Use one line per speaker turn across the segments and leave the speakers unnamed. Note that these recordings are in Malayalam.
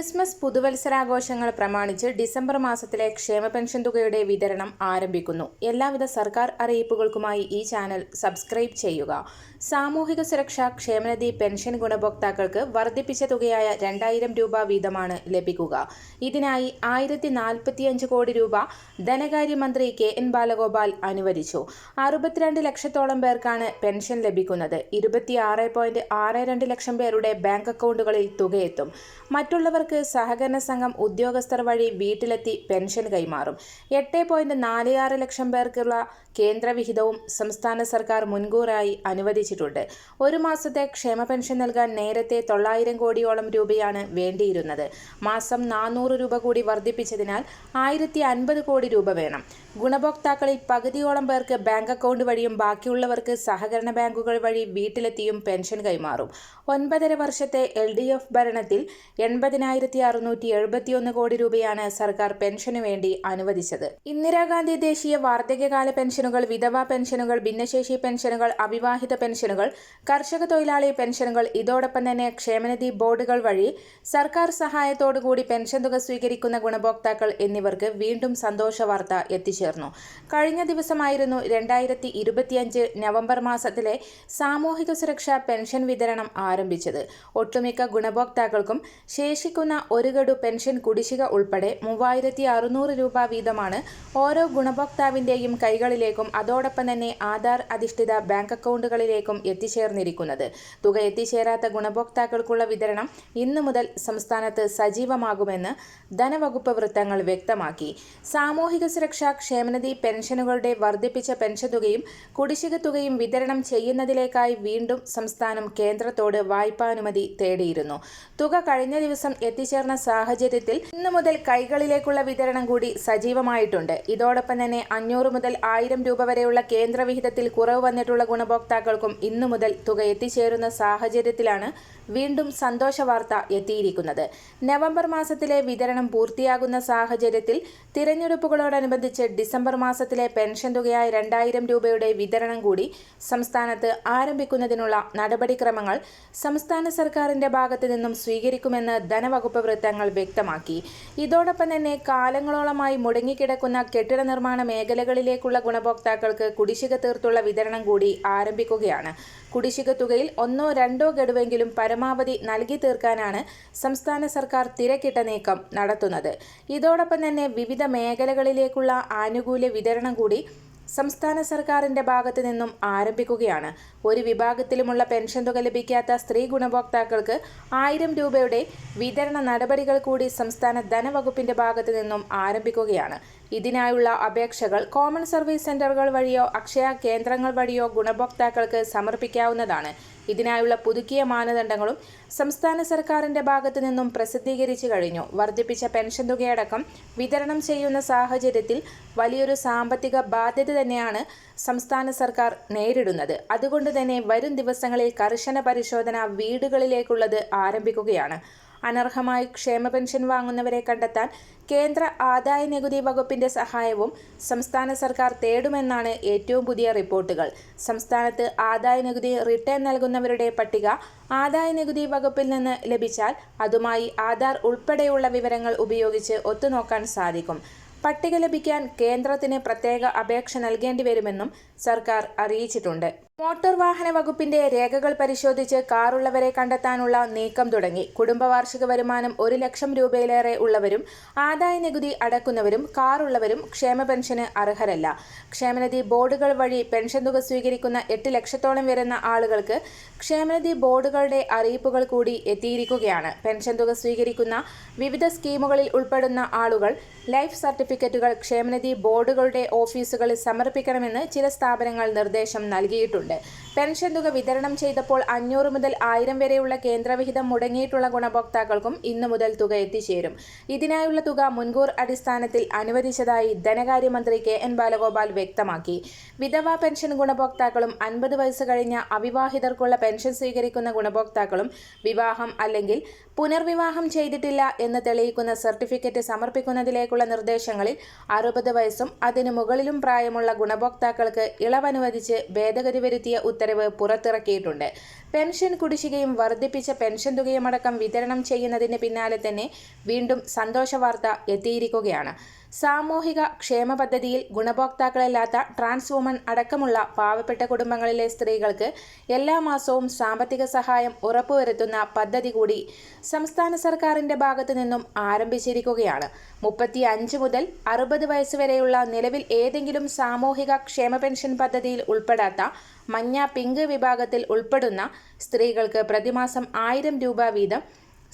ക്രിസ്മസ് പുതുവത്സരാഘോഷങ്ങൾ പ്രമാണിച്ച് ഡിസംബർ മാസത്തിലെ ക്ഷേമ പെൻഷൻ തുകയുടെ വിതരണം ആരംഭിക്കുന്നു. എല്ലാവിധ സർക്കാർ അറിയിപ്പുകൾക്കുമായി ഈ ചാനൽ സബ്സ്ക്രൈബ് ചെയ്യുക. സാമൂഹിക സുരക്ഷ ക്ഷേമനിധി പെൻഷൻ ഗുണഭോക്താക്കൾക്ക് വർദ്ധിപ്പിച്ച തുകയായ രണ്ടായിരം രൂപ വീതമാണ് ലഭിക്കുക. ഇതിനായി ആയിരത്തി നാൽപ്പത്തിയഞ്ച് കോടി രൂപ ധനകാര്യമന്ത്രി കെ എൻ ബാലഗോപാൽ അനുവദിച്ചു. അറുപത്തിരണ്ട് ലക്ഷത്തോളം പേർക്കാണ് പെൻഷൻ ലഭിക്കുന്നത്. ഇരുപത്തിയാറ് ലക്ഷം പേരുടെ ബാങ്ക് അക്കൗണ്ടുകളിൽ തുകയെത്തും. മറ്റുള്ളവർക്ക് സഹകരണ സംഘം ഉദ്യോഗസ്ഥർ വഴി വീട്ടിലെത്തി പെൻഷൻ കൈമാറും. എട്ട് പോയിന്റ് നാല് ആറ് ലക്ഷം പേർക്കുള്ള കേന്ദ്രവിഹിതവും സംസ്ഥാന സർക്കാർ മുൻകൂറായി അനുവദിച്ചിട്ടുണ്ട്. ഒരു മാസത്തെ ക്ഷേമ പെൻഷൻ നൽകാൻ നേരത്തെ തൊള്ളായിരം കോടിയോളം രൂപയാണ് വേണ്ടിയിരുന്നത്. മാസം നാനൂറ് രൂപ കൂടി വർദ്ധിപ്പിച്ചതിനാൽ ആയിരത്തി അൻപത് കോടി രൂപ വേണം. ഗുണഭോക്താക്കളിൽ പകുതിയോളം പേർക്ക് ബാങ്ക് അക്കൗണ്ട് വഴിയും ബാക്കിയുള്ളവർക്ക് സഹകരണ ബാങ്കുകൾ വഴി വീട്ടിലെത്തിയും പെൻഷൻ കൈമാറും. ഒൻപതര വർഷത്തെ എൽ ഡി എഫ് ഭരണത്തിൽ എൺപതിനായിരത്തി അറുന്നൂറ്റി എഴുപത്തിയൊന്ന് കോടി രൂപയാണ് സർക്കാർ പെൻഷനു വേണ്ടി അനുവദിച്ചത്. ഇന്ദിരാഗാന്ധി ദേശീയ വാർദ്ധക്യകാല പെൻഷനുകൾ വിധവാ പെൻഷനുകൾ ഭിന്നശേഷി പെൻഷനുകൾ അവിവാഹിത പെൻഷനുകൾ കർഷക തൊഴിലാളി പെൻഷനുകൾ ഇതോടൊപ്പം തന്നെ ക്ഷേമനിധി ബോർഡുകൾ വഴി സർക്കാർ സഹായത്തോടുകൂടി പെൻഷൻ തുക സ്വീകരിക്കുന്ന ഗുണഭോക്താക്കൾ എന്നിവർക്ക് വീണ്ടും സന്തോഷ വാർത്ത എത്തിച്ചേർന്നു. കഴിഞ്ഞ ദിവസമായിരുന്നു രണ്ടായിരത്തി ഇരുപത്തിയഞ്ച് നവംബർ മാസത്തിലെ സാമൂഹിക സുരക്ഷാ പെൻഷൻ വിതരണം ആരംഭിച്ചത്. ഒട്ടുമിക്ക ഗുണഭോക്താക്കൾക്കും ശേഷിക്കുന്ന ഒരു ഗഡു പെൻഷൻ കുടിശ്ശിക ഉൾപ്പെടെ മൂവായിരത്തി അറുന്നൂറ് രൂപ വീതമാണ് ഓരോ ഗുണഭോക്താവിന്റെയും കൈകളിലേക്കും അതോടൊപ്പം തന്നെ ആധാർ അധിഷ്ഠിത ബാങ്ക് അക്കൗണ്ടുകളിലേക്കും എത്തിച്ചേർന്നിരിക്കുന്നത്. തുക എത്തിച്ചേരാത്ത ഗുണഭോക്താക്കൾക്കുള്ള വിതരണം ഇന്നു മുതൽ സംസ്ഥാനത്ത് സജീവമാകുമെന്ന് ധനവകുപ്പ് വൃത്തങ്ങൾ വ്യക്തമാക്കി. സാമൂഹിക സുരക്ഷാ ക്ഷേമനിധി പെൻഷനുകളുടെ വർദ്ധിപ്പിച്ച പെൻഷൻ തുകയും കുടിശ്ശിക തുകയും വിതരണം ചെയ്യുന്നതിലേക്കായി വീണ്ടും സംസ്ഥാനം കേന്ദ്രത്തോട് വായ്പാനുമതി തേടിയിരുന്നു. തുക കഴിഞ്ഞ ദിവസം എത്തിച്ചേർന്ന സാഹചര്യത്തിൽ ഇന്നു മുതൽ കൈകളിലേക്കുള്ള വിതരണം കൂടി സജീവമായിട്ടുണ്ട്. ഇതോടൊപ്പം തന്നെ അഞ്ഞൂറ് മുതൽ ആയിരം രൂപ വരെയുള്ള കേന്ദ്രവിഹിതത്തിൽ കുറവ് വന്നിട്ടുള്ള ഗുണഭോക്താക്കൾക്കും ഇന്നു മുതൽ തുക എത്തിച്ചേരുന്ന സാഹചര്യത്തിലാണ് വീണ്ടും സന്തോഷ വാർത്ത എത്തിയിരിക്കുന്നത്. നവംബർ മാസത്തിലെ വിതരണം പൂർത്തിയാകുന്ന സാഹചര്യത്തിൽ തിരഞ്ഞെടുപ്പുകളോടനുബന്ധിച്ച് ഡിസംബർ മാസത്തിലെ പെൻഷൻ തുകയായ രണ്ടായിരം രൂപയുടെ വിതരണം കൂടി സംസ്ഥാനത്ത് ആരംഭിക്കുന്നതിനുള്ള നടപടിക്രമങ്ങൾ സംസ്ഥാന സർക്കാരിന്റെ ഭാഗത്തു നിന്നും സ്വീകരിക്കുമെന്ന് ധനവകുപ്പ് വൃത്തങ്ങൾ വ്യക്തമാക്കി. ഇതോടൊപ്പം തന്നെ കാലങ്ങളോളമായി മുടങ്ങിക്കിടക്കുന്ന കെട്ടിട നിർമ്മാണ മേഖലകളിലേക്കുള്ള ഗുണഭോക്താക്കൾക്ക് കുടിശ്ശിക തീർത്തുള്ള വിതരണം കൂടി ആരംഭിക്കുകയാണ്. കുടിശ്ശിക തുകയിൽ ഒന്നോ രണ്ടോ ഗഡുവെങ്കിലും പരമാവധി നൽകി തീർക്കാനാണ് സംസ്ഥാന സർക്കാർ തിരക്കിട്ട നീക്കം നടത്തുന്നത്. ഇതോടൊപ്പം തന്നെ വിവിധ മേഖലകളിലേക്കുള്ള ആനുകൂല്യ വിതരണം കൂടി സംസ്ഥാന സർക്കാരിന്റെ ഭാഗത്തു നിന്നും ആരംഭിക്കുകയാണ്. ഒരു വിഭാഗത്തിലുമുള്ള പെൻഷൻ തുക ലഭിക്കാത്ത സ്ത്രീ ഗുണഭോക്താക്കൾക്ക് ആയിരം രൂപയുടെ വിതരണ നടപടികൾ കൂടി സംസ്ഥാന ധനവകുപ്പിന്റെ ഭാഗത്തു നിന്നും ആരംഭിക്കുകയാണ്. ഇതിനായുള്ള അപേക്ഷകൾ കോമൺ സർവീസ് സെന്ററുകൾ വഴിയോ അക്ഷയ കേന്ദ്രങ്ങൾ വഴിയോ ഗുണഭോക്താക്കൾക്ക് സമർപ്പിക്കാവുന്നതാണ്. ഇതിനായുള്ള പുതുക്കിയ മാനദണ്ഡങ്ങളും സംസ്ഥാന സർക്കാരിന്റെ ഭാഗത്തു നിന്നും പ്രസിദ്ധീകരിച്ചു കഴിഞ്ഞു. വർദ്ധിപ്പിച്ച പെൻഷൻ തുകയടക്കം വിതരണം ചെയ്യുന്ന സാഹചര്യത്തിൽ വലിയൊരു സാമ്പത്തിക ബാധ്യത തന്നെയാണ് സംസ്ഥാന സർക്കാർ നേരിടുന്നത്. അതുകൊണ്ട് തന്നെ വരും ദിവസങ്ങളിൽ കർശന പരിശോധന വീടുകളിലേക്കുള്ളത് ആരംഭിക്കുകയാണ്. അനർഹമായി ക്ഷേമ പെൻഷൻ വാങ്ങുന്നവരെ കണ്ടെത്താൻ കേന്ദ്ര ആദായ നികുതി വകുപ്പിന്റെ സഹായവും സംസ്ഥാന സർക്കാർ തേടുമെന്നാണ് ഏറ്റവും പുതിയ റിപ്പോർട്ടുകൾ. സംസ്ഥാനത്ത് ആദായ നികുതി റിട്ടേൺ നൽകുന്നവരുടെ പട്ടിക ആദായ നികുതി വകുപ്പിൽ നിന്ന് ലഭിച്ചാൽ അതുമായി ആധാർ ഉൾപ്പെടെയുള്ള വിവരങ്ങൾ ഉപയോഗിച്ച് ഒത്തുനോക്കാൻ സാധിക്കും. പട്ടിക ലഭിക്കാൻ കേന്ദ്രത്തിന് പ്രത്യേക അപേക്ഷ നൽകേണ്ടി വരുമെന്നും സർക്കാർ അറിയിച്ചിട്ടുണ്ട്. മോട്ടോർ വാഹന വകുപ്പിന്റെ രേഖകൾ പരിശോധിച്ച് കാറുള്ളവരെ കണ്ടെത്താനുള്ള നീക്കം തുടങ്ങി. കുടുംബവാർഷിക വരുമാനം ഒരു ലക്ഷം രൂപയിലേറെ ഉള്ളവരും ആദായ നികുതി അടക്കുന്നവരും കാറുള്ളവരും ക്ഷേമ പെൻഷന് അർഹരല്ല. ക്ഷേമനിധി ബോർഡുകൾ വഴി പെൻഷൻ തുക സ്വീകരിക്കുന്ന എട്ട് ലക്ഷത്തോളം വരുന്ന ആളുകൾക്ക് ക്ഷേമനിധി ബോർഡുകളുടെ അറിയിപ്പുകൾ കൂടി എത്തിയിരിക്കുകയാണ്. പെൻഷൻ തുക സ്വീകരിക്കുന്ന വിവിധ സ്കീമുകളിൽ ഉൾപ്പെടുന്ന ആളുകൾ ലൈഫ് സർട്ടിഫിക്കറ്റുകൾ ക്ഷേമനിധി ബോർഡുകളുടെ ഓഫീസുകളിൽ സമർപ്പിക്കണമെന്ന് ചില സ്ഥാപനങ്ങൾ നിർദ്ദേശം നൽകിയിട്ടുണ്ട്. പെൻഷൻ തുക വിതരണം ചെയ്തപ്പോൾ അഞ്ഞൂറ് മുതൽ ആയിരം വരെയുള്ള കേന്ദ്രവിഹിതം മുടങ്ങിയിട്ടുള്ള ഗുണഭോക്താക്കൾക്കും ഇന്നു മുതൽ തുക എത്തിച്ചേരും. ഇതിനായുള്ള തുക മുൻകൂർ അടിസ്ഥാനത്തിൽ അനുവദിച്ചതായി ധനകാര്യമന്ത്രി കെ എൻ ബാലഗോപാൽ വ്യക്തമാക്കി. വിധവാ പെൻഷൻ ഗുണഭോക്താക്കളും അൻപത് വയസ്സ് കഴിഞ്ഞ അവിവാഹിതർക്കുള്ള പെൻഷൻ സ്വീകരിക്കുന്ന ഗുണഭോക്താക്കളും വിവാഹം അല്ലെങ്കിൽ പുനർവിവാഹം ചെയ്തിട്ടില്ല എന്ന് തെളിയിക്കുന്ന സർട്ടിഫിക്കറ്റ് സമർപ്പിക്കുന്നതിലേക്കുള്ള നിർദ്ദേശങ്ങളിൽ അറുപത് വയസ്സും അതിനു മുകളിലും പ്രായമുള്ള ഗുണഭോക്താക്കൾക്ക് ഇളവനുവദിച്ച് ഭേദഗതി വരുത്തി തിരുത്തിയ ഉത്തരവ് പുറത്തിറക്കിയിട്ടുണ്ട്. പെൻഷൻ കുടിശ്ശികയും വർദ്ധിപ്പിച്ച പെൻഷൻ തുകയുമടക്കം വിതരണം ചെയ്യുന്നതിന് പിന്നാലെ തന്നെ വീണ്ടും സന്തോഷ വാർത്ത എത്തിയിരിക്കുകയാണ്. സാമൂഹിക ക്ഷേമ പദ്ധതിയിൽ ഗുണഭോക്താക്കളല്ലാത്ത ട്രാൻസ് വുമൺ അടക്കമുള്ള പാവപ്പെട്ട കുടുംബങ്ങളിലെ സ്ത്രീകൾക്ക് എല്ലാ മാസവും സാമ്പത്തിക സഹായം ഉറപ്പുവരുത്തുന്ന പദ്ധതി കൂടി സംസ്ഥാന സർക്കാരിന്റെ ഭാഗത്തു നിന്നും ആരംഭിച്ചിരിക്കുകയാണ്. മുപ്പത്തി അഞ്ച് മുതൽ അറുപത് വയസ്സ് വരെയുള്ള നിലവിൽ ഏതെങ്കിലും സാമൂഹിക ക്ഷേമ പെൻഷൻ പദ്ധതിയിൽ ഉൾപ്പെടാത്ത മഞ്ഞ പിങ്ക് വിഭാഗത്തിൽ ഉൾപ്പെടുന്ന സ്ത്രീകൾക്ക് പ്രതിമാസം ആയിരം രൂപ വീതം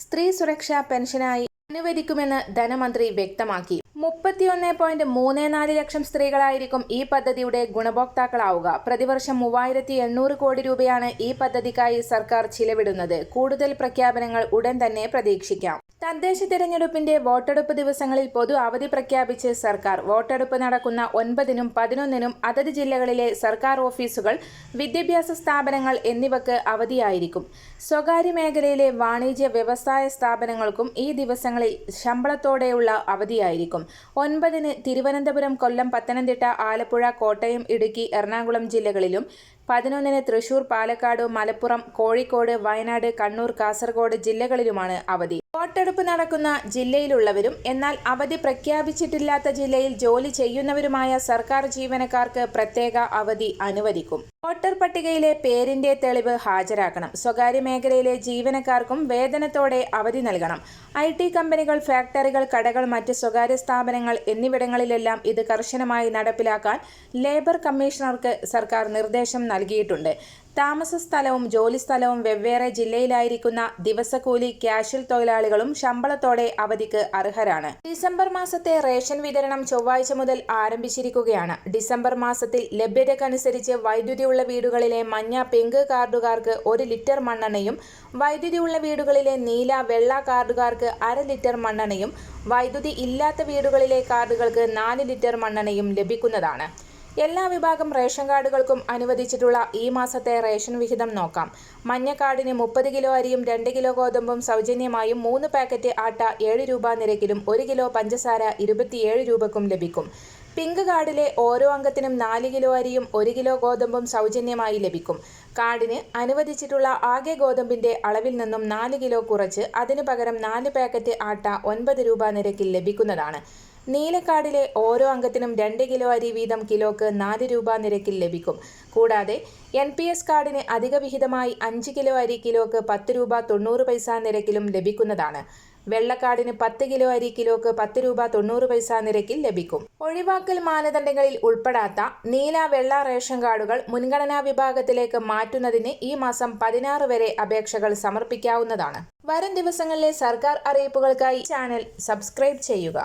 സ്ത്രീ സുരക്ഷാ പെൻഷനായി അനുവദിക്കുമെന്ന് ധനമന്ത്രി വ്യക്തമാക്കി. മുപ്പത്തിയൊന്ന് പോയിന്റ് മൂന്ന് നാല് ലക്ഷം സ്ത്രീകളായിരിക്കും ഈ പദ്ധതിയുടെ ഗുണഭോക്താക്കളാവുക. പ്രതിവർഷം മൂവായിരത്തി എണ്ണൂറ് കോടി രൂപയാണ് ഈ പദ്ധതിക്കായി സർക്കാർ ചിലവിടുന്നത്. കൂടുതൽ പ്രഖ്യാപനങ്ങൾ ഉടൻ തന്നെ പ്രതീക്ഷിക്കാം. തദ്ദേശ തിരഞ്ഞെടുപ്പിന്റെ വോട്ടെടുപ്പ് ദിവസങ്ങളിൽ പൊതു അവധി പ്രഖ്യാപിച്ച് സർക്കാർ. വോട്ടെടുപ്പ് നടക്കുന്ന ഒൻപതിനും പതിനൊന്നിനും അതത് ജില്ലകളിലെ സർക്കാർ ഓഫീസുകൾ വിദ്യാഭ്യാസ സ്ഥാപനങ്ങൾ എന്നിവക്ക് അവധിയായിരിക്കും. സ്വകാര്യ മേഖലയിലെ വാണിജ്യ വ്യവസായ സ്ഥാപനങ്ങൾക്കും ഈ ദിവസങ്ങളിൽ ശമ്പളത്തോടെയുള്ള അവധിയായിരിക്കും. ഒൻപതിന് തിരുവനന്തപുരം കൊല്ലം പത്തനംതിട്ട ആലപ്പുഴ കോട്ടയം ഇടുക്കി എറണാകുളം ജില്ലകളിലും പതിനൊന്നിന് തൃശൂർ പാലക്കാട് മലപ്പുറം കോഴിക്കോട് വയനാട് കണ്ണൂർ കാസർഗോഡ് ജില്ലകളിലുമാണ് അവധി. വോട്ടെടുപ്പ് നടക്കുന്ന ജില്ലയിലുള്ളവരും എന്നാൽ അവധി പ്രഖ്യാപിച്ചിട്ടില്ലാത്ത ജില്ലയിൽ ജോലി ചെയ്യുന്നവരുമായ സർക്കാർ ജീവനക്കാർക്ക് പ്രത്യേക അവധി അനുവദിക്കും. വോട്ടർ പട്ടികയിലെ പേരിന്റെ തെളിവ് ഹാജരാക്കണം. സ്വകാര്യ മേഖലയിലെ ജീവനക്കാർക്കും വേതനത്തോടെ അവധി നൽകണം. ഐ ടി കമ്പനികൾ ഫാക്ടറികൾ കടകൾ മറ്റ് സ്വകാര്യ സ്ഥാപനങ്ങൾ എന്നിവിടങ്ങളിലെല്ലാം ഇത് കർശനമായി നടപ്പിലാക്കാൻ ലേബർ കമ്മീഷണർക്ക് സർക്കാർ നിർദ്ദേശം നൽകിയിട്ടുണ്ട്. താമസ സ്ഥലവും ജോലി സ്ഥലവും വെവ്വേറെ ജില്ലയിലായിരിക്കുന്ന ദിവസക്കൂലി ക്യാഷ്വൽ തൊഴിലാളികളും ശമ്പളത്തോടെ അവധിക്ക് അർഹരാണ്. ഡിസംബർ മാസത്തെ റേഷൻ വിതരണം ചൊവ്വാഴ്ച മുതൽ ആരംഭിച്ചിരിക്കുകയാണ്. ഡിസംബർ മാസത്തിൽ ലഭ്യതക്കനുസരിച്ച് വൈദ്യുതിയുള്ള വീടുകളിലെ മഞ്ഞ പിങ്ക് കാർഡുകാർക്ക് ഒരു ലിറ്റർ മണ്ണെണ്ണയും വൈദ്യുതിയുള്ള വീടുകളിലെ നീല വെള്ള കാർഡുകാർക്ക് അര ലിറ്റർ മണ്ണെണ്ണയും വൈദ്യുതി ഇല്ലാത്ത വീടുകളിലെ കാർഡുകൾക്ക് നാല് ലിറ്റർ മണ്ണെണ്ണയും ലഭിക്കുന്നതാണ്. എല്ലാ വിഭാഗം റേഷൻ കാർഡുകൾക്കും അനുവദിച്ചിട്ടുള്ള ഈ മാസത്തെ റേഷൻ വിഹിതം നോക്കാം. മഞ്ഞ കാർഡിന് മുപ്പത് കിലോ അരിയും രണ്ട് കിലോ ഗോതമ്പും സൗജന്യമായും മൂന്ന് പാക്കറ്റ് ആട്ട ഏഴ് രൂപ നിരക്കിലും ഒരു കിലോ പഞ്ചസാര ഇരുപത്തിയേഴ് രൂപക്കും ലഭിക്കും. പിങ്ക് കാർഡിലെ ഓരോ അംഗത്തിനും നാല് കിലോ അരിയും ഒരു കിലോ ഗോതമ്പും സൗജന്യമായി ലഭിക്കും. കാർഡിന് അനുവദിച്ചിട്ടുള്ള ആകെ ഗോതമ്പിന്റെ അളവിൽ നിന്നും നാല് കിലോ കുറച്ച് അതിനു പകരം നാല് പാക്കറ്റ് ആട്ട ഒൻപത് രൂപ നിരക്കിൽ ലഭിക്കുന്നതാണ്. നീലക്കാർഡിലെ ഓരോ അംഗത്തിനും രണ്ട് കിലോ അരി വീതം കിലോക്ക് നാല് രൂപ നിരക്കിൽ ലഭിക്കും. കൂടാതെ എൻ പി എസ് കാർഡിന് അധിക വിഹിതമായി അഞ്ച് കിലോ അരി കിലോക്ക് പത്ത് രൂപ തൊണ്ണൂറ് പൈസ നിരക്കിലും ലഭിക്കുന്നതാണ്. വെള്ളക്കാർഡിന് പത്ത് കിലോ അരി കിലോക്ക് പത്ത് രൂപ തൊണ്ണൂറ് പൈസ നിരക്കിൽ ലഭിക്കും. ഒഴിവാക്കൽ മാനദണ്ഡങ്ങളിൽ ഉൾപ്പെടാത്ത നീല വെള്ള റേഷൻ കാർഡുകൾ മുൻഗണനാ വിഭാഗത്തിലേക്ക് മാറ്റുന്നതിന് ഈ മാസം പതിനാറ് വരെ അപേക്ഷകൾ സമർപ്പിക്കാവുന്നതാണ്. വരും ദിവസങ്ങളിലെ സർക്കാർ അറിയിപ്പുകൾക്കായി ചാനൽ സബ്സ്ക്രൈബ് ചെയ്യുക.